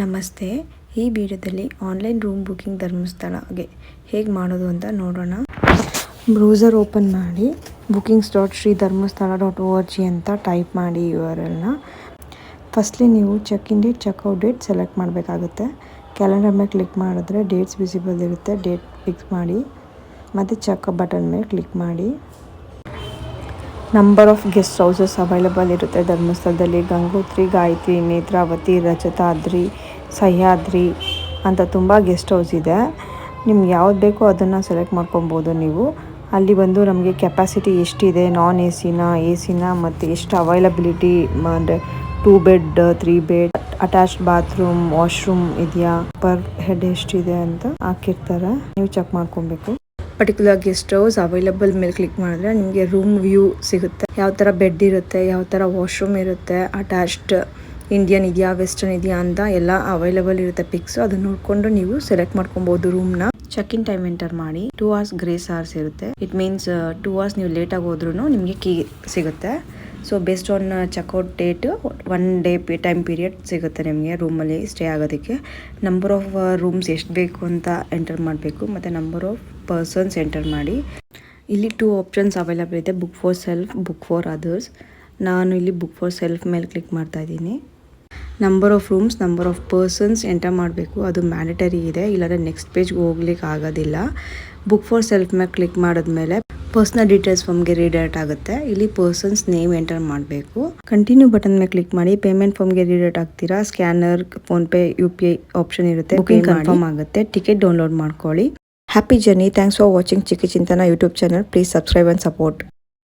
ನಮಸ್ತೆ. ಈ ವಿಡಿಯೋದಲ್ಲಿ ಆನ್ಲೈನ್ ರೂಮ್ ಬುಕಿಂಗ್ ಧರ್ಮಸ್ಥಳಗೆ ಹೇಗೆ ಮಾಡೋದು ಅಂತ ನೋಡೋಣ. ಬ್ರೌಸರ್ ಓಪನ್ ಮಾಡಿ bookings dot Shri Dharmasthala dot O R G ಅಂತ ಟೈಪ್ ಮಾಡಿ ಎಲ್ನ. ಫಸ್ಟ್ಲಿ ನೀವು check in date checkout date select ಮಾಡಬೇಕಾಗುತ್ತೆ. ಕ್ಯಾಲೆಂಡರ್ ಮೇಲೆ ಕ್ಲಿಕ್ ಮಾಡಿದ್ರೆ ಡೇಟ್ಸ್ ವಿಸಿಬಲ್ ಇರುತ್ತೆ. ಡೇಟ್ ಫಿಕ್ಸ್ ಮಾಡಿ ಮತ್ತು ಚೆಕ್ ಬಟನ್ ಮೇಲೆ ಕ್ಲಿಕ್ ಮಾಡಿ. Number of guest houses available ಇರುತ್ತೆ. ಧರ್ಮಸ್ಥಳದಲ್ಲಿ ಗಂಗೋತ್ರಿ, ಗಾಯತ್ರಿ, ನೇತ್ರಾವತಿ, ರಜತಾದ್ರಿ, ಸಹ್ಯಾದ್ರಿ ಅಂತ ತುಂಬ ಗೆಸ್ಟ್ ಹೌಸ್ ಇದೆ. ನಿಮ್ಗೆ ಯಾವ್ದು ಬೇಕೋ ಅದನ್ನು ಸೆಲೆಕ್ಟ್ ಮಾಡ್ಕೊಬೋದು ನೀವು. ಅಲ್ಲಿ ಬಂದು ನಮಗೆ ಕೆಪಾಸಿಟಿ ಎಷ್ಟಿದೆ? ನಾನ್ ಎ ಸಿನ ಎ ಸಿನ ಮತ್ತು ಎಷ್ಟು ಅವೈಲಬಿಲಿಟಿ ಅಂದರೆ two bed three bed attached bathroom washroom ಇದೆಯಾ? ಪರ್ ಹೆಡ್ ಎಷ್ಟಿದೆ ಅಂತ ಹಾಕಿರ್ತಾರೆ. ನೀವು ಚೆಕ್ ಮಾಡ್ಕೊಬೇಕು. ಪರ್ಟಿಕ್ಯುಲರ್ ಗೆಸ್ಟ್ ಹೌಸ್ ಅವೈಲಬಲ್ ಮೇಲೆ ಕ್ಲಿಕ್ ಮಾಡಿದ್ರೆ ನಿಮಗೆ ರೂಮ್ ವ್ಯೂ ಸಿಗುತ್ತೆ. ಯಾವ ಥರ ಬೆಡ್ ಇರುತ್ತೆ, ಯಾವ ಥರ ವಾಶ್ರೂಮ್ ಇರುತ್ತೆ ಅಟ್ಯಾಚ್ಡ್ ಇಂಡಿಯನ್ ಇದೆಯಾ ವೆಸ್ಟರ್ನ್ ಇದೆಯಾ ಅಂತ ಎಲ್ಲ ಅವೈಲಬಲ್ ಇರುತ್ತೆ ಪಿಕ್ಸ್ ಅದನ್ನ ನೋಡಿಕೊಂಡು ನೀವು ಸೆಲೆಕ್ಟ್ ಮಾಡ್ಕೊಬೋದು ರೂಮ್ನ ಚೆಕ್ ಇನ್ ಟೈಮ್ ಎಂಟರ್ ಮಾಡಿ. ಟೂ ಅವರ್ಸ್ ಗ್ರೇಸ್ ಅವರ್ಸ್ ಇರುತ್ತೆ. ಇಟ್ ಮೀನ್ಸ್ ಟೂ ಅವರ್ಸ್ ನೀವು ಲೇಟಾಗಿ ಹೋದ್ರೂ ನಿಮಗೆ ಕೀ ಸಿಗುತ್ತೆ. So best on checkout date one day P time period ಸಿಗುತ್ತೆ ನಿಮಗೆ ರೂಮಲ್ಲಿ ಸ್ಟೇ ಆಗೋದಕ್ಕೆ. ನಂಬರ್ ಆಫ್ ರೂಮ್ಸ್ ಎಷ್ಟು ಬೇಕು ಅಂತ ಎಂಟರ್ ಮಾಡಬೇಕು. ಮತ್ತು ನಂಬರ್ ಆಫ್ ಪರ್ಸನ್ಸ್ ಎಂಟರ್ ಮಾಡಿ. ಇಲ್ಲಿ ಟೂ ಆಪ್ಷನ್ಸ್ ಅವೈಲಬಲ್ ಇದೆ book for self book for others ನಾನು ಇಲ್ಲಿ ಬುಕ್ ಫಾರ್ ಸೆಲ್ಫ್ ಮೇಲೆ ಕ್ಲಿಕ್ ಮಾಡ್ತಾ ಇದ್ದೀನಿ. Number of rooms number of persons enter ಮಾಡಬೇಕು. ಅದು ಮ್ಯಾಂಡಟರಿ ಇದೆ ಇಲ್ಲಾಂದರೆ ನೆಕ್ಸ್ಟ್ ಪೇಜ್ಗೆ ಹೋಗ್ಲಿಕ್ಕೆ ಆಗೋದಿಲ್ಲ. ಬುಕ್ ಫಾರ್ ಸೆಲ್ಫ್ ಮೇಲೆ ಕ್ಲಿಕ್ ಮಾಡಿದ್ಮೇಲೆ ಪರ್ಸ್ನಲ್ ಡೀಟೇಲ್ಸ್ ಫಾರ್ಮ್ಗೆ ರೀಡೈರೆಕ್ಟ್ ಆಗುತ್ತೆ. ಇಲ್ಲಿ ಪರ್ಸನ್ಸ್ ನೇಮ್ ಎಂಟರ್ ಮಾಡಬೇಕು. ಕಂಟಿನ್ಯೂ ಬಟನ್ ಮೇಲೆ ಕ್ಲಿಕ್ ಮಾಡಿ ಪೇಮೆಂಟ್ ಫಾರ್ಮ್ಗೆ ರೀಡೈರೆಕ್ಟ್ ಆಗ್ತೀರಾ? Scanner PhonePe U P I option ಇರುತ್ತೆ ಬುಕಿಂಗ್ ಕನ್ಫರ್ಮ್ ಆಗುತ್ತೆ. ಟಿಕೆಟ್ ಡೌನ್ಲೋಡ್ ಮಾಡ್ಕೊಳ್ಳಿ. Happy journey thanks for watching Chiki Chintana YouTube channel please subscribe and support